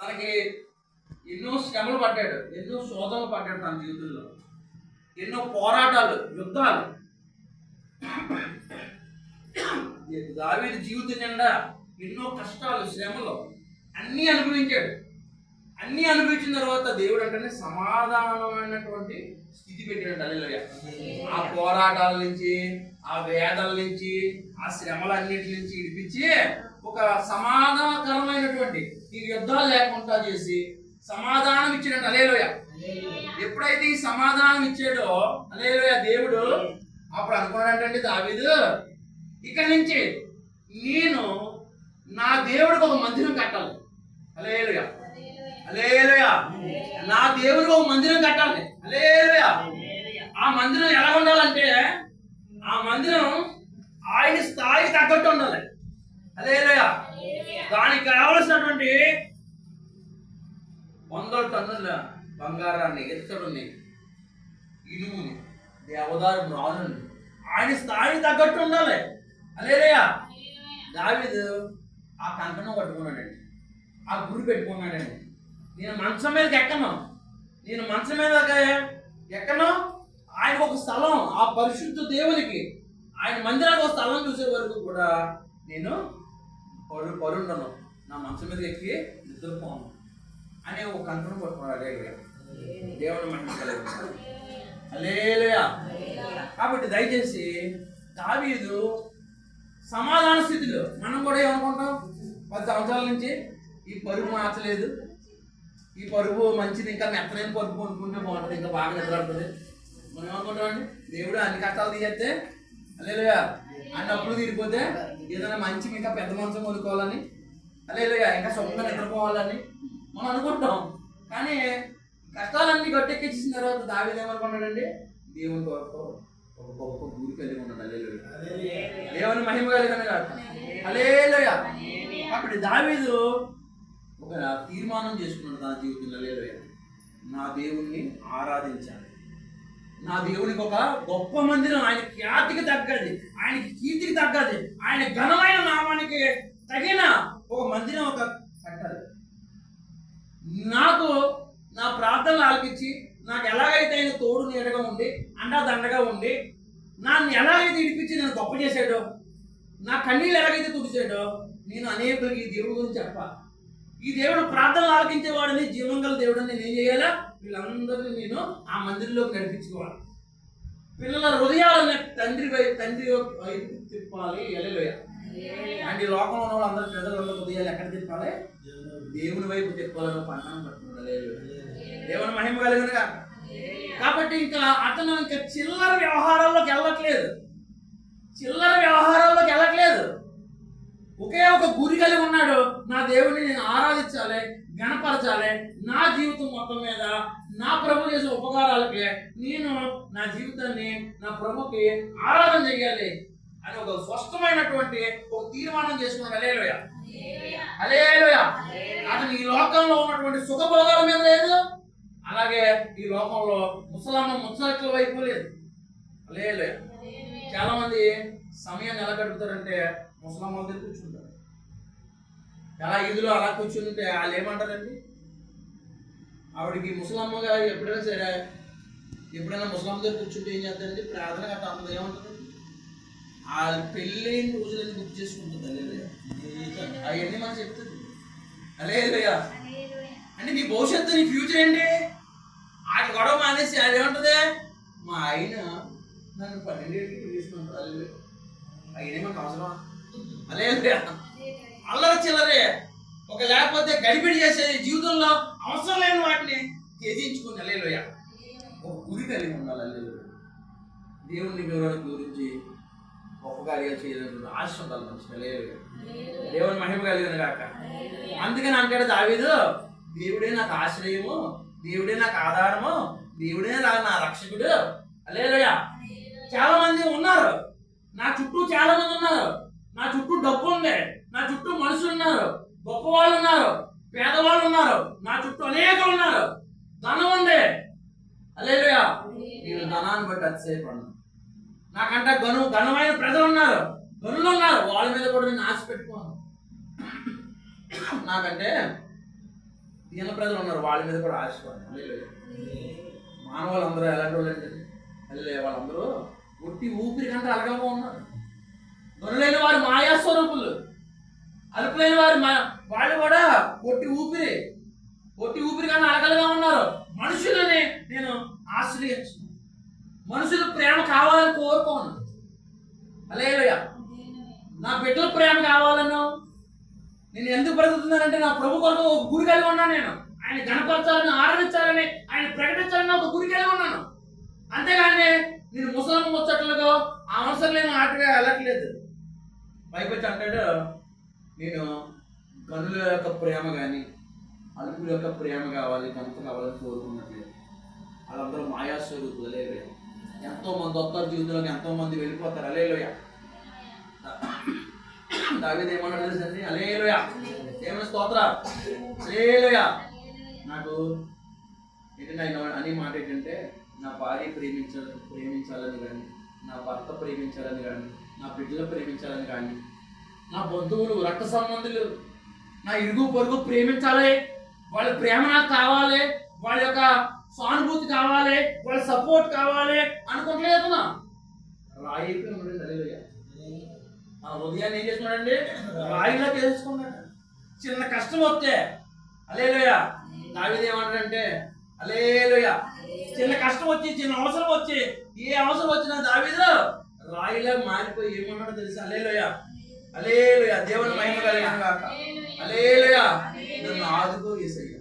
తనకి ఎన్నో శ్రమలు పడ్డాడు ఎన్నో శోధనలు పడ్డాడు తన జీవితంలో. ఎన్నో పోరాటాలు యుద్ధాలు. దావీదు జీవితం నిండా ఎన్నో కష్టాలు శ్రమలు అన్నీ అనుభవించాడు. అన్నీ అనుభవించిన తర్వాత దేవుడు అంటేనే సమాధానమైనటువంటి స్థితి పెట్టాడు అల్లెలుయ్య ఆ పోరాటాల నుంచి ఆ వేదల నుంచి ఆ శ్రమలన్నిటి నుంచి విడిపించి ఒక సమాధానకరమైనటువంటి ఈ యుద్ధాలు లేకుండా చేసి సమాధానం ఇచ్చినట్టు. అలేలోయ ఎప్పుడైతే ఈ సమాధానం ఇచ్చాడో అలేలోయ దేవుడు అప్పుడు అనుకున్నాడంటే దావీదు ఇక్కడి నుంచి నేను నా దేవుడికి ఒక మందిరం కట్టాలి. అలేలుయ అలేలుయ నా దేవుడికి ఒక మందిరం కట్టాలి. అలేలుయ ఆ మందిరం ఎలా ఉండాలంటే ఆ మందిరం ఆయన స్థాయికి తగ్గట్టు ఉండాలి. దానికి కావలసినటువంటి వందల టన్నుల బంగారాన్ని ఎత్తడుని ఇనుముని దేవదారు రాజుని ఆయన స్థాయికి తగ్గట్టు ఉండాలి. అలేలుయ. దావిదు ఆ కంకణం కట్టుకున్నాడండి. ఆ గురి పెట్టుకున్నాడండి. నేను మంచం మీదకి ఎక్కను. నేను మంచం మీద ఎక్కను? ఆయన ఒక స్థలం ఆ పరిశుద్ధ దేవునికి. ఆయన మందిరానికి ఒక స్థలం చూసే వరకు కూడా నేను పరు పరుండను నా మంచం మీద ఎక్కి నిద్రపోను. అనే ఒక కంకణం పట్టుకున్నాడు. అలేలుయ దేవుని మంచి అలేలుయ కాబట్టి దయచేసి దావీదు సమాధాన స్థితిలో మనం కూడా ఏమనుకుంటాం? పది సంవత్సరాల నుంచి ఈ పరుగు మార్చలేదు. ఈ పరుగు మంచిది ఇంకా మెత్తలేని పరుగు కొనుక్కుంటే బాగుంటుంది ఇంకా బాగా నిద్రపడుతుంది. మనం ఏమనుకుంటామండి? దేవుడు అన్ని కష్టాలు తీసేస్తే అలేలుగా అన్ని అప్పులు తీరిపోతే ఏదైనా మంచి ఇంకా పెద్ద మంచం కొనుక్కోవాలని? అలేలుగా ఇంకా సుఖంగా నిద్రపోవాలని? మనం అనుకుంటాం. కానీ కష్టాలన్నీ గట్టెక్కించిన తర్వాత దావిది ఏమనుకున్నాడండి దేవుని కొరకు ఒక గొప్ప గురి కలిగి ఉన్నాడు అలేలుగా దేవుని మహిమ కలిగిన అలేలుయ కాబట్టి దావీదు ఒక తీర్మానం చేసుకున్నాడు తన జీవితంలో అలేలుయ నా దేవుణ్ణి ఆరాధించాలి. నా దేవునికి ఒక గొప్ప మందిరం. ఆయన ఖ్యాతికి తగ్గది ఆయన కీర్తికి తగ్గది ఆయన ఘనమైన నామానికి తగిన ఒక మందిరం ఒక కట్టాలి. నాకు నా ప్రార్థనలు ఆలకించి నాకు ఎలాగైతే ఆయన తోడు నీడగా ఉండి అండా దండగా ఉండి నన్ను ఎలాగైతే ఇడిపించి నన్ను గొప్ప చేశాడో నా కన్నీళ్ళు ఎలాగైతే తుడిచాడో నేను అనేకులకి ఈ దేవుడి గురించి చెప్ప ఈ దేవుడు ప్రార్థనలు ఆలకించేవాడిని జీవం గల దేవుడు నేను ఏం చేయాలా? వీళ్ళందరినీ నేను ఆ మందిరంలోకి నడిపించుకోవాలి. పిల్లల హృదయాలను తండ్రి వైపు తండ్రి వైపు తిప్పాలి. ఎలలోయ అంటే ఈ లోకంలో ఉన్న వాళ్ళందరూ ప్రజలందరూ హృదయాలు ఎక్కడ తిప్పాలి? దేవుని వైపు తిప్పాలని పంటను పట్టుకుంటారు దేవుని మహిమ కలిగినగా. కాబట్టి ఇంకా అతను ఇంకా చిల్లర వ్యవహారాల్లోకి వెళ్ళట్లేదు. చిల్లర వ్యవహారాల్లోకి వెళ్ళట్లేదు. ఒకే ఒక గురి కలిగి ఉన్నాడు. నా దేవుడిని నేను ఆరాధించాలి. గణపరచాలి. నా జీవితం మొత్తం మీద నా ప్రభు చేసే ఉపకారాలకి నేను నా జీవితాన్ని నా ప్రభుకి ఆరాధన చేయాలి అని ఒక స్పష్టమైనటువంటి ఒక తీర్మానం చేసుకున్నాడు. అలేలోయ అలేలోయ అతను ఈ లోకంలో ఉన్నటువంటి సుఖభోగాల మీద లేదు. అలాగే ఈ లోకంలో ముసలమ్మ ముచ్చట్ల వైపు లేదు. అలేలోయ చాలా మంది సమయాన్ని ఎలా గడుపుతారంటే ముసలమ్మ దగ్గర కూర్చుంటారు. ఎలా ఇదిలో అలా కూర్చుంటే వాళ్ళు ఏమంటారండి? ఆవిడకి ముసలమ్మగా ఎప్పుడైనా సరే ఎప్పుడైనా ముసలమ్మ కూర్చుంటే ఏం చేస్తారండి? ప్రార్థన గట్ట అమ్మది ఏమంటారు? ఆ పెళ్ళైన రోజులన్నీ గుర్తు చేసుకుంటుంది అలేదయ్య అవన్నీ మనం చెప్తుంది. అలేదయ్య అంటే నీ భవిష్యత్తు నీ ఫ్యూచర్ ఏంటి? ఆ గొడవ మానేసి అది ఏమంటుంది? మా ఆయన నన్ను పన్నెండేళ్ళకి తీసుకుంటారు అల్లు అయినా మనకు అవసరమా? అలే అల్లరి చిల్లరే. ఒక లేకపోతే గడిపిడి చేసే జీవితంలో అవసరం లేని వాటిని త్యజించుకుని అల్లేలోయ ఒక గురి కలిగి ఉండాలి అల్లేలోయ దేవుని వివరాల గురించి గొప్ప కార్యాలు చేయాలనుకుంటే ఆశ ఉండాలి మనిషి అల్లేలోయ దేవుని మహిమ కలిగిన కాక అందుకని అంటాడు దావీదు దేవుడే నాకు ఆశ్రయము దేవుడే నాకు ఆధారము దేవుడే నా- నా రక్షకుడు. అలేలోయ చాలా మంది ఉన్నారు. నా చుట్టూ చాలా మంది ఉన్నారు. నా చుట్టూ డబ్బు ఉంది. నా చుట్టూ మనుషులు ఉన్నారు గొప్ప వాళ్ళు ఉన్నారు పేదవాళ్ళు ఉన్నారు నా చుట్టూ అనేకులు ఉన్నారు. ధనం ఉంది. అలేలుయ నేను ధనాన్ని బట్టి అతిశయపడను. నాకంటే గను ఘనమైన ప్రజలు ఉన్నారు గనులు ఉన్నారు. వాళ్ళ మీద కూడా నేను ఆశ పెట్టుకోను. నాకంటే దీన ప్రజలు ఉన్నారు వాళ్ళ మీద కూడా ఆశపడాలి మానవాళ్ళు అందరూ ఎలాంటి వాళ్ళండి అల్లే వాళ్ళందరూ ఒట్టి ఊపిరి కంటే అలగలగా ఉన్నారు. దొరలేని వారు మాయా స్వరూపులు వారు మా వాళ్ళు కూడా ఒట్టి ఊపిరి ఒట్టి ఊపిరి కన్నా అలకలుగా ఉన్నారు. మనుషులని నేను ఆశ్రయించు మనుషులు ప్రేమ కావాలని కోరుకోను. అలేలుయ నా బిడ్డల ప్రేమ కావాలను. నేను ఎందుకు బ్రతుకుతున్నానంటే నా ప్రభు కొరకు ఒక గురి కలిగి ఉన్నాను నేను. ఆయన గణపరచాలని ఆరాధించాలని ఆయన ప్రకటించాలని ఒక గురి కలిగి ఉన్నాను. అంతేగాని నేను ముసలం ముచ్చట్లుగా ఆ అవసరం లేని ఆటగా వెళ్ళట్లేదు. పైకొచ్చి అంటాడు నేను గనుల యొక్క ప్రేమ కానీ అలుపుల యొక్క ప్రేమ కావాలి కనుక కావాలని కోరుకున్నట్లేదు. వాళ్ళందరూ మాయాస్వరూపులు స్వరూపులు అలేలోయ ఎంతో మంది వస్తారు జీవితంలోకి ఎంతో మంది వెళ్ళిపోతారు. అలేలోయ. దావిది ఏమన్నాడు తెలుసండి అలేలోయ. ఏమైనా స్తోత్ర అలేలోయ. నాకు ఏంటంటే ఆయన అనే మాట ఏంటంటే నా భార్య ప్రేమించాలి ప్రేమించాలని కానీ నా భర్త ప్రేమించాలని కానీ నా బిడ్డలు ప్రేమించాలని కానీ నా బంధువులు రక్త సంబంధులు నా ఇరుగు పొరుగు ప్రేమించాలి. వాళ్ళ ప్రేమ నాకు కావాలి. వాళ్ళ యొక్క సానుభూతి కావాలి. వాళ్ళ సపోర్ట్ కావాలి అనుకోవట్లేదు నా రాయి ఆ ఉదయాన్ని ఏం చేసుకున్నాడండి రాయిలా తెలుసుకున్నాడు చిన్న కష్టం వస్తే అలేలోయ దావిది ఏమంటాడంటే అలేలుయ చిన్న కష్టం వచ్చి చిన్న అవసరం వచ్చి ఏ అవసరం వచ్చినా దావిదు రాయిలా మారిపోయి ఏమన్నాడో తెలుసు? అలేలోయ. అలేలుయ దేవుని మహిమ కలిగిన గాక. అలేలుయ నన్ను ఆదుకో ఏసయ్య.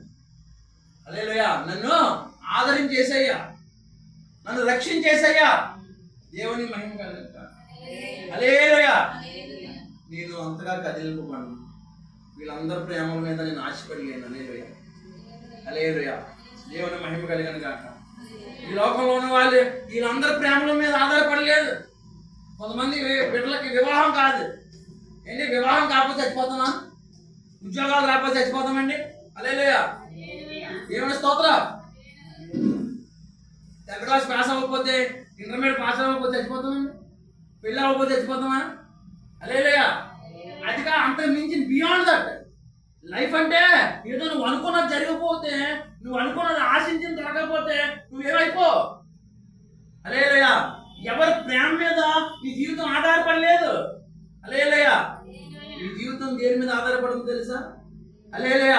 అలేలుయ నన్ను ఆదరించేసయ్యా నన్ను రక్షించేసయ్యా. దేవుని మహిమ కలిగిన అలేలుయ నేను అంతగా కదిలిపోబడను. వీళ్ళందరి ప్రేమల మీద నేను ఆశపడలేను అలేలుయ అలేలుయ దేవుని మహిమ కలిగిన గాక. ఈ లోకంలో ఉన్న వాళ్ళు వీళ్ళందరి ప్రేమల మీద ఆధారపడలేదు. కొంతమంది బిడ్డలకి వివాహం కాదు. ఏంటి వివాహం కాకపోతే చచ్చిపోతున్నా ఉద్యోగాలు రాకపోతే చచ్చిపోతామండి? అలేలుయ ఏమైనా స్తోత్ర. టెన్త్ క్లాస్ పాస్ అవ్వకపోతే ఇంటర్మీడియట్ పాస్ అవ్వకపోతే చచ్చిపోతామండి? పెళ్ళి అవ్వకపోతే చచ్చిపోతామా? అలేలుయ అదిగా అంత మించి బియాండ్ దట్ లైఫ్ అంటే ఏదో నువ్వు అనుకున్నది జరిగిపోతే నువ్వు అనుకున్నది ఆశించిన జరగకపోతే నువ్వేమైపో అలేలయ ఎవరి ప్రేమ మీద నీ జీవితం ఆధారపడలేదు. అలే నీ జీవితం దేని మీద ఆధారపడుతుంది తెలుసా? అలేలయ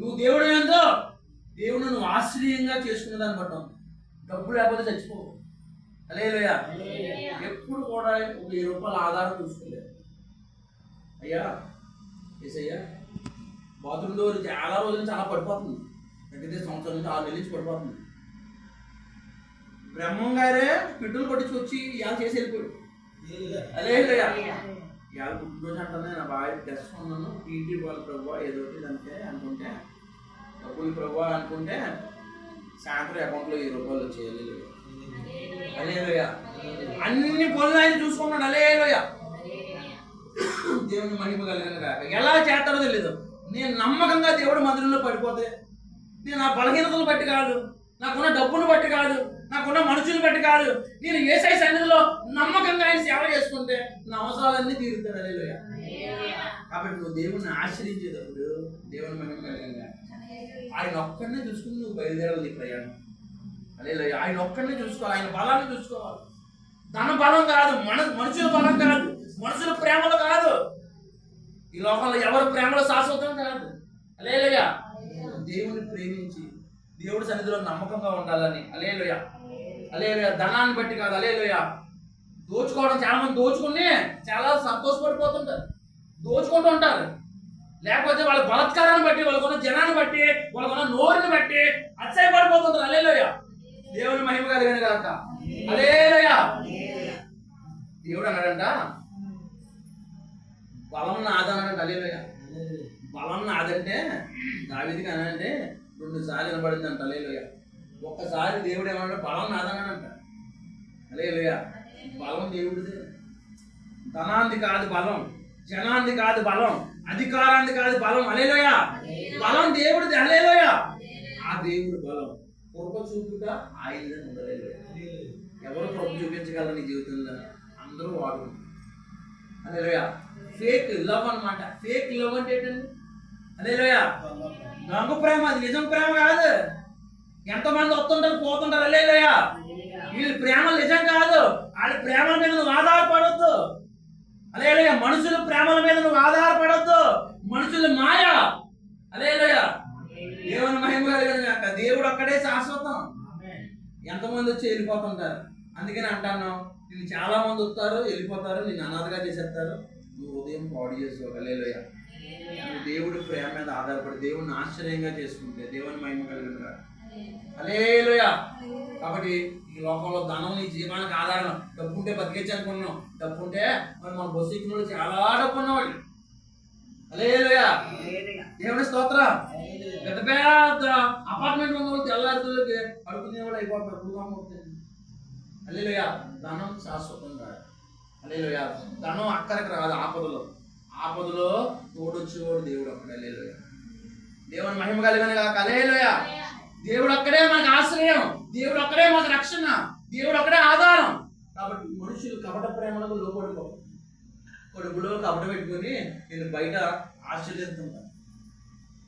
నువ్వు దేవుడు ఏందో దేవుడు నువ్వు ఆశ్రయంగా చేసుకునే దాన్ని బట్టం డబ్బు లేకపోతే చచ్చిపో అలేలయ ఎప్పుడు కూడా ఒక వెయ్యి రూపాయల ఆధారం చూసుకోలేదు. అయ్యా ఏసయ్యా బాత్రూమ్ డోర్ చాలా రోజులు చాలా పడిపోతుంది. దగ్గర సంవత్సరం నుంచి ఆరు నెలల నుంచి పడిపోతుంది. బ్రహ్మం గారే పెట్రోల్ కొట్టించుకొచ్చి ఇవాళ చేసి వెళ్ళిపోయాడు. అదే ఇవాళ పుట్టినరోజు అంటానే నా బాగా తెచ్చుకున్నాను కొన్నాను పీటీ వాళ్ళ ప్రభు ఏదో అంతే అనుకుంటే డబ్బులు ప్రభు అనుకుంటే సాయంత్రం అకౌంట్లో ఈ రూపాయలు వచ్చేయాలి అలేలోయ అన్ని పనులు ఆయన చూసుకున్నాడు అలేలోయ దేవుని మహిమ కలిగిన కాక. ఎలా చేస్తాడో తెలియదు నేను నమ్మకంగా దేవుడు మధురంలో పడిపోతే నేను నా బలహీనతలు బట్టి కాదు నాకున్న డబ్బును బట్టి కాదు నాకున్న మనుషులు బట్టి కాదు. నేను ఏసై సన్నిధిలో నమ్మకంగా ఆయన సేవ చేసుకుంటే నా అవసరాలన్నీ తీరుతాడు. అదే కాబట్టి నువ్వు దేవుణ్ణి ఆశ్రయించేటప్పుడు దేవుని మనకంగా ఆయన ఒక్కడనే చూసుకుని నువ్వు బయలుదేరాలి నీ ప్రయాణం. అదే ఆయన ఒక్కడనే చూసుకోవాలి. ఆయన బలాన్ని చూసుకోవాలి. ధన బలం కాదు మన మనుషుల బలం కాదు మనుషుల ప్రేమలు కాదు. ఈ లోకంలో ఎవరి ప్రేమలో శాశ్వతం కాదు. అలేలుయ దేవుని ప్రేమించి దేవుడి సన్నిధిలో నమ్మకంగా ఉండాలని. అలేలుయ అలేలుయ ధనాన్ని బట్టి కాదు అలేలుయ దోచుకోవడం చాలా మంది దోచుకుని చాలా సంతోషపడిపోతుంటారు. దోచుకుంటూ ఉంటారు. లేకపోతే వాళ్ళ బలత్కారాన్ని బట్టి వాళ్ళకున్న జనాన్ని బట్టి వాళ్ళకున్న నోరుని బట్టి అచ్చయపడిపోతుంటారు అలేలోయ దేవుని మహిమ కలిగిన కాక అలేలోయ దేవుడు అన్నాడంట బలం నాదన్నాడంట అలేలోయ బలం నాదంటే దావిదికి అనంటే రెండు సార్లు వినబడిందంట అలేలోయ ఒక్కసారి దేవుడు ఏమన్నాడు బలం నాదన్నాడంట. అలేలోయ బలం దేవుడిది. ధనాంది కాదు బలం. జనాంది కాదు బలం. అధికారాంది కాదు బలం. అలేలోయ బలం దేవుడిది. అలేలోయ ఆ దేవుడు బలం. కృప చూపుట ఆయన ఉండలేలోయ ఎవరు కృప చూపించగలరు నీ జీవితంలో? అందరూ వాడు. అలేలోయ ఫేక్ లవ్ అన్నమాట. ఫేక్ లవ్ అంటే ఏంటండి? అలేలోయ దొంగ ప్రేమ అది. నిజం ప్రేమ కాదు. ఎంతమంది వస్తుంటారు పోతుంటారు అలేలోయ వీళ్ళ ప్రేమ నిజం కాదు. వాళ్ళ ప్రేమ మీద నువ్వు ఆధారపడద్దు. అలేలోయ మనుషుల ప్రేమల మీద నువ్వు ఆధారపడద్దు. మనుషుల మాయ. అలేలోయ దేవుని మహిమ కలిగిన గాక. దేవుడు అక్కడే శాశ్వతం. ఎంతమంది వచ్చి వెళ్ళిపోతుంటారు? అందుకని అంటాను నేను చాలా మంది వస్తారు వెళ్ళిపోతారు నేను అనాథగా చేసేస్తారు. నువ్వు ఉదయం పాడు చేసుకోగలేలోయ దేవుడి ప్రేమ మీద ఆధారపడి దేవుడిని ఆశ్చర్యంగా చేసుకుంటే దేవుని మహిమ కలిగిన అలేలోయ కాబట్టి ఈ లోకంలో ధనం నీ జీవానికి ఆధారం. డబ్బు ఉంటే బతికేచ్చు అనుకున్నాం. డబ్బు ఉంటే మరి మన బస్సు ఎక్కిన వాళ్ళు చాలా డబ్బు ఉన్నవాళ్ళు. అలేలోయ దేవుని స్తోత్రం. పెద్ద పెద్ద అపార్ట్మెంట్ ఉన్న వాళ్ళు తెల్లారితోకి అడుగునే వాళ్ళు అయిపోతారు. పూర్వమూర్తి అల్లేలోయ ధనం శాశ్వతం కాదు. అల్లేలోయ ధనం అక్కడికి రాదు. ఆపదలో. ఆపదలో తోడొచ్చేవాడు దేవుడు అక్కడ. అల్లేలోయ దేవుని మహిమ కలిగిన కాక అల్లేలోయ దేవుడు అక్కడే మనకు ఆశ్రయం. దేవుడు అక్కడే మనకు రక్షణ. దేవుడు అక్కడే ఆధారం. కాబట్టి మనుషులు కపట ప్రేమలకు లోపడిపోతారు కొడుకులో కపట పెట్టుకొని నేను బయట ఆశ్చర్యంతుంటాను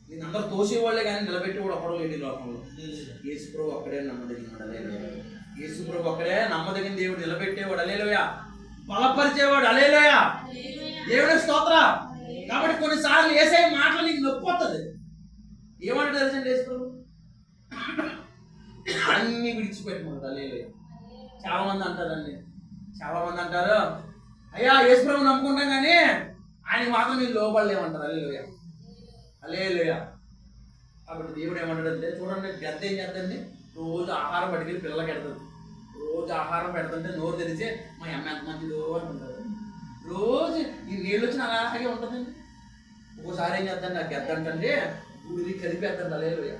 నేను అందరూ తోసేవాళ్ళే కానీ నిలబెట్టేవాడు ఒకడు లేడు ఈ లోకంలో. యేసుప్రభు ఒక్కడే నమ్మదగినాడు అలేలోయ యేసు ఒక్కడే నమ్మదగిన దేవుడు నిలబెట్టేవాడు అలేలోయా బలపరిచేవాడు అలేలోయా దేవుడి స్తోత్ర. కాబట్టి కొన్నిసార్లు ఏసే మాటలు నీకు నొప్పి వస్తుంది ఏమంటాడు తెలుసండి యేసుప్రభు? అన్ని విడిచిపెట్టమంటాడు లేదు చాలా మంది అంటారండి. చాలా మంది అంటారు అయ్యా యేసుప్రభు నమ్ముకుంటాం కానీ ఆయనకి మాత్రం మీరు లోపడలేమంటారు అలే లోయ కాబట్టి దేవుడు ఏమంటాడంటే చూడండి గద్ద ఏం చేద్దండి? రోజు ఆహారం పట్టుకెళ్ళి పిల్లలకి పెడుతుంది రోజు ఆహారం పెడుతుంటే నోరు తెరిచి మా అమ్మ ఎంత మంచిదో అనుకుంటారు రోజు ఈ నీళ్ళు వచ్చిన అలాగే ఉంటుందండి. ఒకసారి ఏం చేద్దండి ఆ గద్ద అంటే గుడిని కలిపేద్దండి అలేలుయ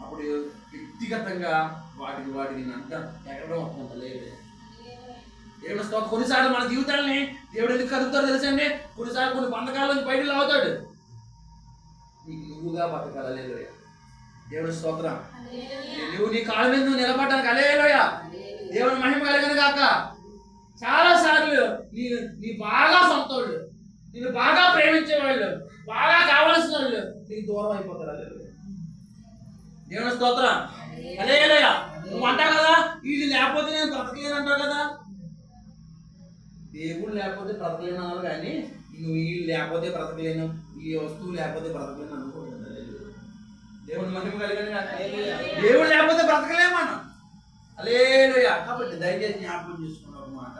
అప్పుడు వ్యక్తిగతంగా వాటికి వాటికి అంట ఎక్కడం వస్తుంది అలేలుయ దేవుడు స్తోత్రం. కొన్నిసార్లు మన జీవితాలని దేవుడు ఎందుకు కలుపుతారో తెలుసండి కొన్నిసార్లు కొన్ని బంధకాల నుంచి బయటకు లాగుతాడు నీకు నువ్వుగా బతకాలి? అలేలోయ దేవుని స్తోత్రం. నువ్వు నీ కాళ్ళ మీద నువ్వు నిలబడ్డానికి అలేలోయ దేవుని మహిమ కలిగిన కాక చాలా సార్లు నీ నీ బాగా సొంతోళ్ళు నిన్ను బాగా ప్రేమించే వాళ్ళు బాగా కావలసిన వాళ్ళు నీకు దూరం అయిపోతారు అలేలోయ దేవుని స్తోత్రం. అదే నువ్వు అంటావు కదా వీళ్ళు లేకపోతే నేను బ్రతకలేను అంటావు కదా. దేవుడు లేకపోతే బ్రతకలేను అన్నారు కానీ నువ్వు వీళ్ళు లేకపోతే బ్రతకలేను ఈ వస్తువు లేకపోతే బ్రతకలేను అనుకోలేదు దేవుడు మహిమ కలిగిన దేవుడు లేకపోతే బ్రతకలేమన్న అలేలుయ కాబట్టి దయచేసి జ్ఞాపకం చేసుకున్న ఒక మాట.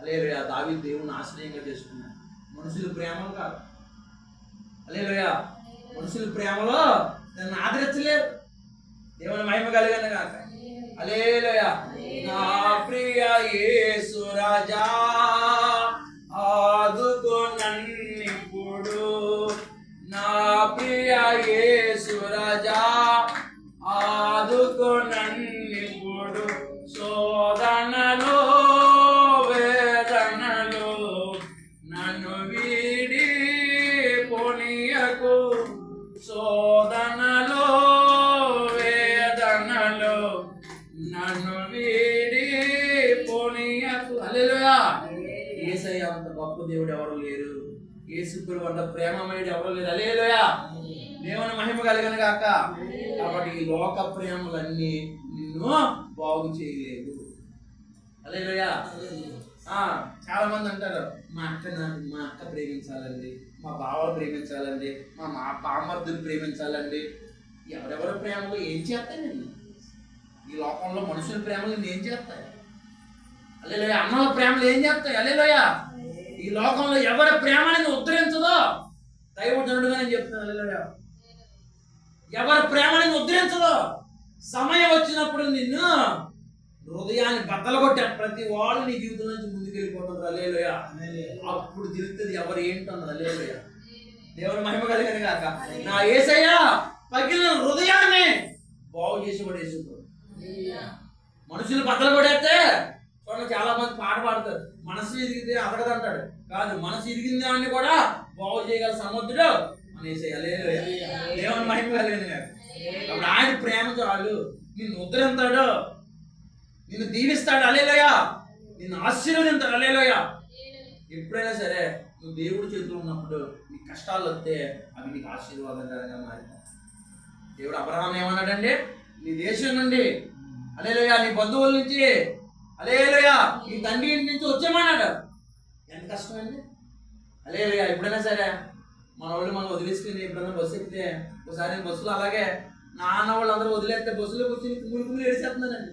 అలేలుయ దావి దేవుని ఆశ్రయంగా చేసుకున్నాను మనుషులు ప్రేమలు కాదు. అలేలుయ మనుషులు ప్రేమలో నన్ను ఆదరించలేరు. దేవుని మహిమ కలిగిన కాక అలేలుయ నా ప్రియ యేసు రాజా. ఎవరు లేరు యేసుకుడు అంత ప్రేమమయుడు ఎవరు లేరు అలేలోయా దేవుని మహిమ కలిగిన కాక కాబట్టి ఈ లోక ప్రేమలన్నీ నిన్ను బాగు చేయలేదు. అలేలోయా చాలా మంది అంటారు మా అక్క మా అక్క ప్రేమించాలండి మా బావలు ప్రేమించాలండి మా మా బామర్దులు ప్రేమించాలండి. ఎవరెవరి ప్రేమలు ఏం చేస్తాయి ఈ లోకంలో మనుషుల ప్రేమలు నేను ఏం చేస్తాయి? అల్లెలోయ అన్నల ప్రేమలు ఏం చేస్తాయి? అల్లేలోయ ఈ లోకంలో ఎవరి ప్రేమ నిన్ను ఉద్ధరించదో దైవజనుడుగా నేను చెప్తున్నాను అల్లేలోయ ఎవరి ప్రేమ నిన్ను ఉద్ధరించదో సమయం వచ్చినప్పుడు నిన్ను హృదయాన్ని బద్దలు కొట్టే ప్రతి వాళ్ళు నీ జీవితం నుంచి ముందుకు వెళ్ళిపోతున్నారు అల్లేలోయ అప్పుడు తెలుస్తుంది ఎవరు ఏంటన్నది అల్లేలోయ దేవుని మహిమ కలిగిన కాక. నా ఏసయ్య పగిలిన హృదయాన్ని బాగు చేసి పడేసింది మనుషులు బద్దలు కొడేస్తే చూడండి చాలా మంది పాట పాడతారు. మనసు ఇరిగితే అతగదంటాడు కాదు మనసు ఇరిగిన దాన్ని కూడా బాగు చేయగల సముద్రుడు అనేసి దేవుని మహిమ కలిగిన అప్పుడు ఆయన ప్రేమ చాలు నిన్ను ఉద్ధరింతాడు నిన్ను దీవిస్తాడు. అలేలోయ నిన్ను ఆశీర్వదింతాడు అలేలోయ ఎప్పుడైనా సరే నువ్వు దేవుడి చేతిలో ఉన్నప్పుడు నీ కష్టాలు వస్తే అవి నీకు ఆశీర్వాదంకరంగా మారిపోతాయి దేవుడు అబ్రహాం ఏమన్నాడండి? నీ దేశం నుండి అలేలోయ నీ బంధువుల నుంచి అలేలోయ. నీ తండ్రి ఇంటి నుంచి వచ్చేమన్నాడు ఎంత కష్టమండి అండి ఎప్పుడైనా సరే మన వాళ్ళు మనం వదిలేసుకుని ఎప్పుడైనా బస్సు ఎక్కితే ఒకసారి బస్సులో అలాగే నాన్న వాళ్ళు అందరూ వదిలేస్తే బస్సులో కూర్చొని కుమ్ములు కుమ్ములు ఏడిచేస్తున్నానండి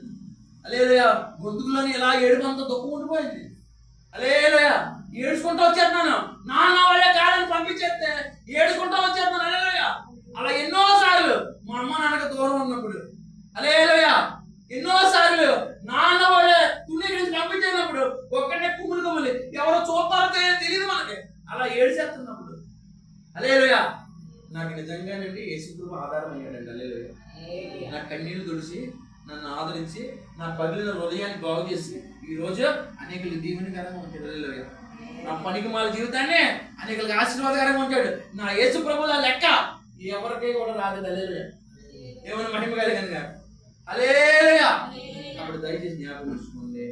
అలేలోయ గొంతుకులోని ఇలా ఏడుపు అంతా దుఃఖం ఉండిపోయింది అలేలోయ ఏడుచుకుంటూ వచ్చేస్తున్నాను. నాన్న వాళ్ళే కాదని పంపించేస్తే ఏడుచుకుంటూ వచ్చేస్తున్నాను అలేలోయ. అలా ఎన్నో సార్లు మా అమ్మ నాన్నకి దూరం ఉన్నప్పుడు అలేలోయ ఎన్నో సార్లు నాన్న వాళ్ళే తుని నుంచి పంపించేటప్పుడు ఒక్కటే కుమ్ములు కుమ్ములి ఎవరో చూస్తారో తె- తెలియదు మనకి అలా ఏడిచేస్తున్నప్పుడు. అలేలోయ నాకు నిజంగానండి యేసుప్రభు ఆధారం అయ్యాడండి అలేలోయ నా కన్నీళ్ళు తుడిచి నన్ను ఆదరించి నా పగిలిన హృదయాన్ని బాగు చేసి ఈ రోజు అనేకులు దీవెనకరంగా ఉంటాడు హల్లెలూయా. నా పనికి మాల జీవితాన్ని అనేకులకు ఆశీర్వాదకరంగా ఉంటాడు. నా యేసు ప్రభుల లెక్క ఎవరికి కూడా రాదు అలేలుయ ఏమైనా మహిమ కలిగింది కాదు అలేలుయ కాబట్టి దయచేసి జ్ఞాపకం ఉంచుకోండి.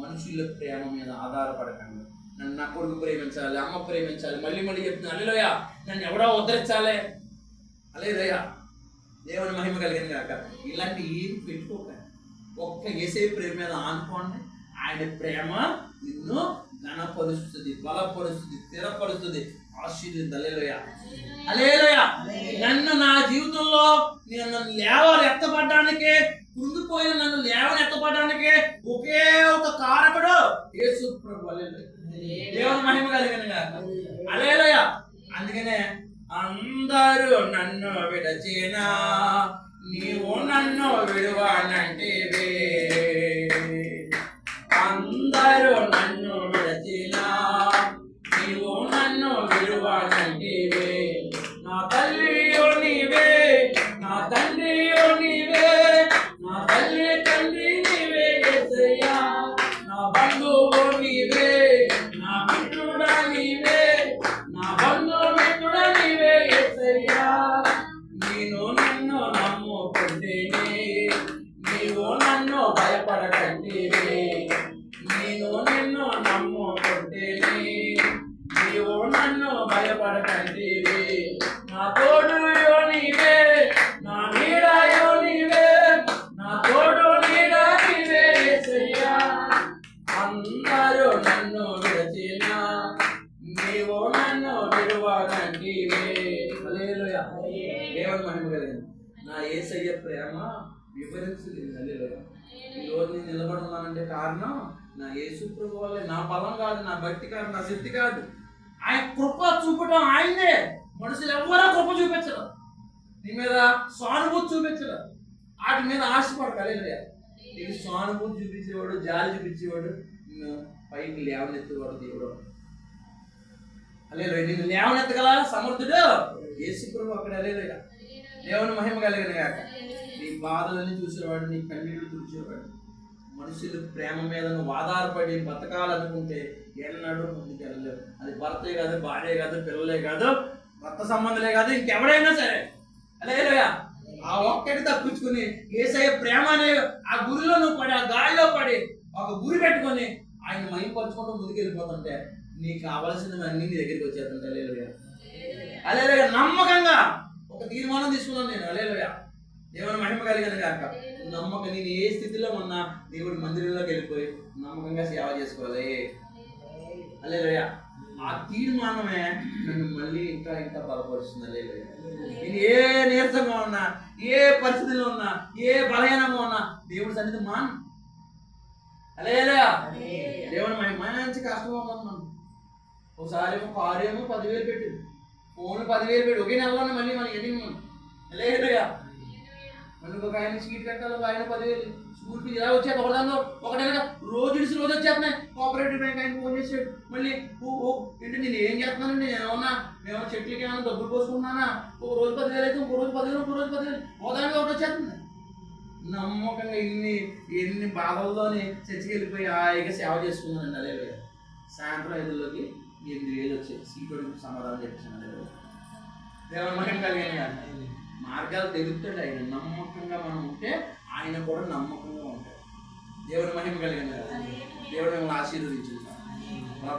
మనుషుల ప్రేమ మీద ఆధారపడకండి. నన్ను నా కొడుకు ప్రేమించాలి అమ్మ ప్రేమించాలి మళ్ళీ మళ్ళీ చెప్తున్నా అల్లేలోయ నన్ను ఎవడో ఉద్ధరించాలి. అలేదయ్య దేవుని మహిమ కలిగింది కాక ఇలాంటి ఏం పెట్టుకోక ఒక్క ఏసే ప్రేమ మీద ఆనుకోండి ఆయన ప్రేమ నిన్ను ఘనపరుస్తుంది బలపరుస్తుంది స్థిరపరుస్తుంది ఆశీర్వది అలేలోయ. అలేలోయ నన్ను నా జీవితంలో నేను నన్ను లేవాలి ఎత్తపడడానికి కృంగిపోయిన నన్ను లేవని ఎత్తపడడానికి ఒకే ఒక కారకుడు యేసు ప్రభు అలేలోయ. దేవుని మహిమ కలిగిన అలేలయ అందుకనే అందరూ నన్ను విడచినా నీవు నన్ను విడువానంటే నన్ను నా తోడు నీవే నా నీడయో నీవే నా తోడు నీడ నీవే యేసయ్యా. అందరూ నన్ను విడచిన నీవు నన్ను విడువనంటివే హల్లెలూయా. దేవుని కలిగింది నా ఏసయ్య ప్రేమ వివరించలేదు హల్లెలూయా. ఈ రోజు నేను నిలబడి కారణం నా యేసు ప్రభు వల్లే నా బలం కాదు నా భక్తి కాదు నా శక్తి కాదు. ఆయన కృప చూపడం ఆయనే మనుషులు ఎవరో కృప చూపించరు. నీ మీద సానుభూతి చూపించరు. వాటి మీద ఆశపడగలేదు నీకు సానుభూతి చూపించేవాడు జాలి చూపించేవాడు నిన్ను పైకి లేవనెత్తేవాడు దేవుడు. అలేదు నిన్ను లేవనెత్తగల సమర్థుడు యేసు ప్రభు అక్కడ. అలేదుగా దేవుని మహిమ కలిగిన గాక. నీ బాధలని చూసేవాడు నీ కన్నీళ్ళు తుడిచేవాడు. మనుషులు ప్రేమ మీద నువ్వు ఆధారపడి బతకాలనుకుంటే ఎన్నడూ ముందుకు వెళ్ళలేవు అది భర్తే కాదు భార్య కాదు పిల్లలే కాదు రక్త సంబంధులే కాదు ఇంకెవడైనా సరే. అలేలుయా ఆ ఒక్కటి తప్పించుకుని ఏసయ్య ప్రేమ అనే ఆ గురిలో నువ్వు పడి ఆ గాలిలో పడి ఒక గురి పెట్టుకొని ఆయన మహింపరచుకుంటూ ముందుకు వెళ్ళిపోతుంటే నీకు కావలసినవన్నీ నీ దగ్గరికి వచ్చేస్తుంటే అలేలుయా అలేలుయా నమ్మకంగా ఒక తీర్మానం తీసుకున్నాను నేను. అలేలుయా దేవుని మహిమ కలిగిన కాక నమ్మకం నేను ఏ స్థితిలో ఉన్నా దేవుడి మందిరంలోకి వెళ్ళిపోయి నమ్మకంగా సేవ చేసుకోవాలి. అలేలుయా ఆ తీర్మానమే నన్ను మళ్ళీ ఇంకా ఇంకా బలపరుస్తుంది. అలేలుయా నేను ఏ నీరసంగా ఉన్నా ఏ పరిస్థితిలో ఉన్నా ఏ బలహీనంగా ఉన్నా దేవుడి సన్నిధి మాన్. అలేలుయా దేవుని మహిమ మంచి కష్టంగా ఉన్నాను మనం ఒకసారి ఏమో కారు ఏమో పదివేలు పెట్టి ఫోన్ పదివేలు పెట్టి ఒకే నెలలోనే మళ్ళీ మనం ఎన్ని లేదుగా మనకు ఒక ఆయన సీట్ కట్టాలి ఒక ఆయన పదివేలు స్కూల్ ఫీజు ఇలా వచ్చేది ఒకదానిలో ఒకటైనా రోజు ఇడిసి రోజు వచ్చేస్తున్నాయి. కోఆపరేటివ్ బ్యాంక్ ఆయన ఫోన్ చేసాడు. మళ్ళీ ఓ ఓ ఏంటి నేను ఏం చేస్తున్నానండి? నేను ఏమన్నా మేము చెట్లకి ఏమైనా డబ్బులు పోసుకున్నానా ఒక రోజు పదివేలు అయితే ఇంకో రోజు పదివేలు ఇంకో రోజు పదివేలు ఒకదానికి ఒకటి వచ్చేస్తుంది. నమ్మకంగా ఇన్ని ఎన్ని బాధల్లోని చర్చికి వెళ్ళిపోయి హాయిగా సేవ చేసుకున్నానండి అదే సాయంత్రం ఐదులోకి ఎనిమిది వేలు వచ్చాయి. సీట్ సమాధానం చెప్పాను అదే దేవుని మహిమ కలిగిన మార్గాలు తెలుస్తాడు ఆయన. నమ్మకంగా మనం ఉంటే ఆయన కూడా నమ్మకంగా ఉంటాడు. దేవుని మహిమ కలిగిన. దేవుడు మిమ్మల్ని ఆశీర్వదించింది